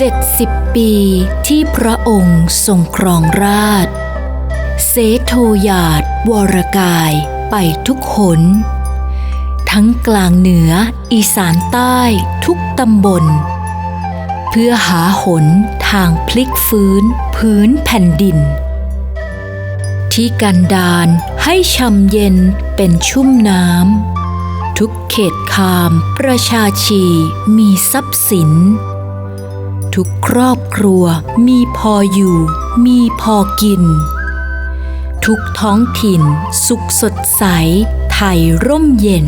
70 ปีที่พระองค์ทรงครองราชเสโทยาดวรกายไปทุกหน ทั้งกลางเหนืออีสานใต้ทุกตำบล เพื่อหาหนทางพลิกฟื้นพื้นแผ่นดิน ที่กันดานให้ช่ำเย็นเป็นชุ่มน้ำทุกเขตคามประชาชีมีทรัพย์สิน ทุกครอบครัวมีพออยู่ มีพอกิน ทุกท้องถิ่น สุขสดใส ไทยร่มเย็น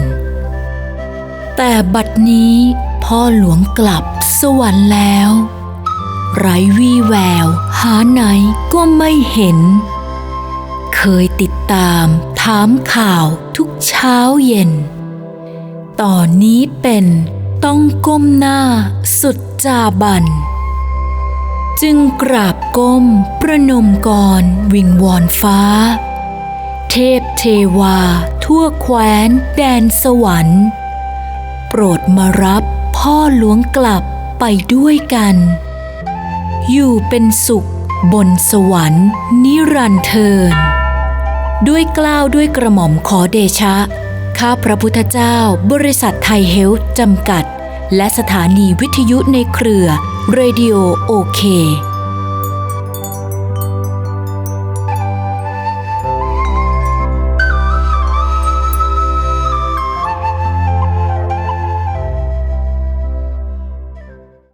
แต่บัดนี้พ่อหลวงกลับสวรรค์แล้ว ไร้วี่แวว หาไหนก็ไม่เห็น เคยติดตามถามข่าวทุกเช้าเย็นตอนนี้เป็นต้องก้มหน้าสุดจาบัน จึงกราบก้มประนมกรวิงวอนฟ้า เทพเทวาทั่วแคว้นแดนสวรรค์ โปรดมารับพ่อหลวงกลับไปด้วยกัน อยู่เป็นสุขบนสวรรค์ นิรันเทิน ด้วยกล้าวด้วยกระหม่อมขอเดชะ ข้าพระพุทธเจ้าบริษัทไทยเฮลท์จำกัด และสถานีวิทยุในเครือ เรดิโอโอเค